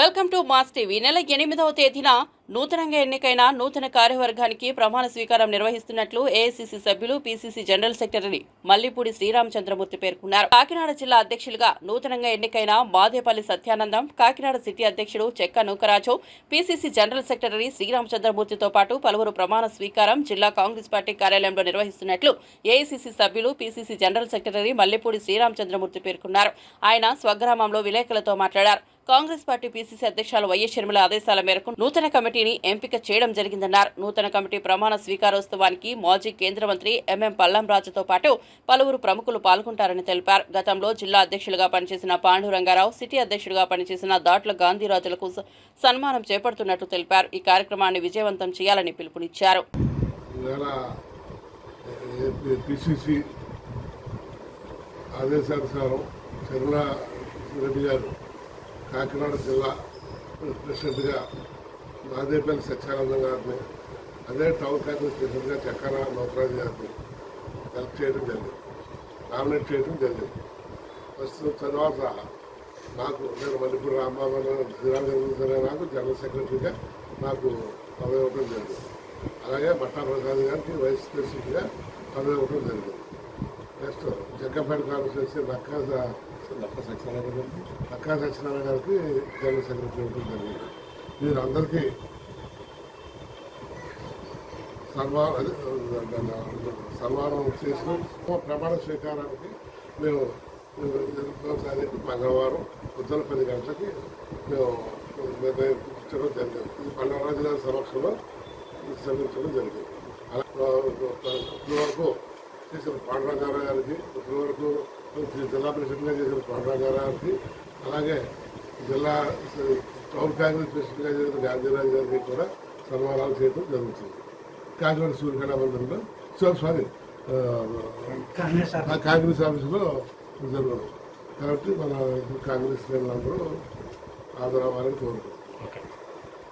Welcome Telugu mass TV. నెల ఎనిమిదవ తేదీన నూతనంగా ఎన్నికైన నూతన కార్యవర్గానికి ప్రమాణ స్వీకారం నిర్వహిస్తున్నట్లు ఏఐసిసి సభ్యులు PCC general secretary Mallipudi Sriramachandramurthy పేర్కొన్నారు. కాకినాడ జిల్లా అధ్యక్షులుగా నూతనంగా ఎన్నికైన మాదేపల్లి సత్యానందం కాకినాడ సిటీ అధ్యక్షుడు Chekka Nookaraju PCC general secretary శ్రీరామచంద్రమూర్తితో పాటు పలువురు ప్రమాణ స్వీకారం జిల్లా కాంగ్రెస్ పార్టీ కార్యాలయంలో నిర్వహిస్తున్నట్లు ఏఐసిసి సభ్యులు PCC general secretary Mallipudi Sriramachandramurthy పేర్కొన్నారు. ఆయన స్వగ్రామంలో విలేకరులతో మాట్లాడారు. కాంగ్రెస్ పార్టీ పీసీసీ అధ్యక్షులు వైఎస్ షర్మిల ఆదేశాల మేరకు నూతన కమిటీని ఎంపిక చేయడం జరిగిందన్నారు. నూతన కమిటీ ప్రమాణ స్వీకారోత్సవానికి మాజీ కేంద్ర మంత్రి ఎంఎం పల్లం రాజుతో పాటు పలువురు ప్రముఖులు పాల్గొంటారని తెలిపారు. గతంలో జిల్లా అధ్యక్షులుగా పనిచేసిన పాండురంగారావు సిటీ అధ్యక్షుడిగా పనిచేసిన దాట్ల గాంధీరాజులకు సన్మానం చేపడుతున్నట్టు తెలిపారు. ఈ కార్యక్రమాన్ని విజయవంతం చేయాలని పిలుపునిచ్చారు. ఆదేశానుసారం చెర్ల రెడ్డి గారు కాకినాడ జిల్లా ప్రెసిడెంట్గా నాదేపల్లి సత్యానందం గారిని అదే టౌన్ కాంగ్రెస్ ప్రెసిడెంట్గా చక్కర నౌకరాజు గారిని సెలెక్ట్ చేయడం జరిగింది. నామినేట్ చేయడం జరిగింది. ప్రస్తుతం తర్వాత నాకు నేను మల్లిపూడి రాంబాబు శ్రీరామ్ జరుగుతున్న నాకు జనరల్ సెక్రటరీగా నాకు పదవి ఇవ్వడం జరిగింది. అలాగే మట్టా ప్రసాద్ గారికి వైస్ ప్రెసిడెంట్గా పదవి ఇవ్వడం జరిగింది. నెక్స్ట్ జగ్గంపేట కాన్స్టిట్యూన్సీ నక్కా నక్కా సత్యనారాయణ గారికి సత్యనారాయణ గారికి జనరల్ సెక్రటరీ ఇవ్వడం జరిగింది సన్మానం అదే, సన్మానం చేసిన ప్రమాణ స్వీకారానికి మేము ఎనిమిదవ తారీఖు మంగళవారం పొద్దున పది గంటలకి మేము నిర్ణయించడం జరిగింది ఇది పండరాజు గారి సమక్షంలో శ్రమించడం జరిగింది అలా వరకు చేసిన పాండరంగారావు గారికి ఇప్పటి వరకు జిల్లా ప్రెసిడెంట్గా చేసిన పాండరంగారావు గారికి అలాగే జిల్లా టౌన్ కాంగ్రెస్ ప్రెసిడెంట్గా చేసిన గాంధీరాజు గారికి కూడా సన్మానాలు చేయడం జరుగుతుంది. కాకినాడ సూర్యకళ మందిరంలో సో సారీ ఆ కాంగ్రెస్ ఆఫీసులో జరగదు. కాబట్టి మన కాంగ్రెస్ శ్రేణులందరూ ఆదరవ్వాలని కోరుకుంటున్నాం. ఓకే.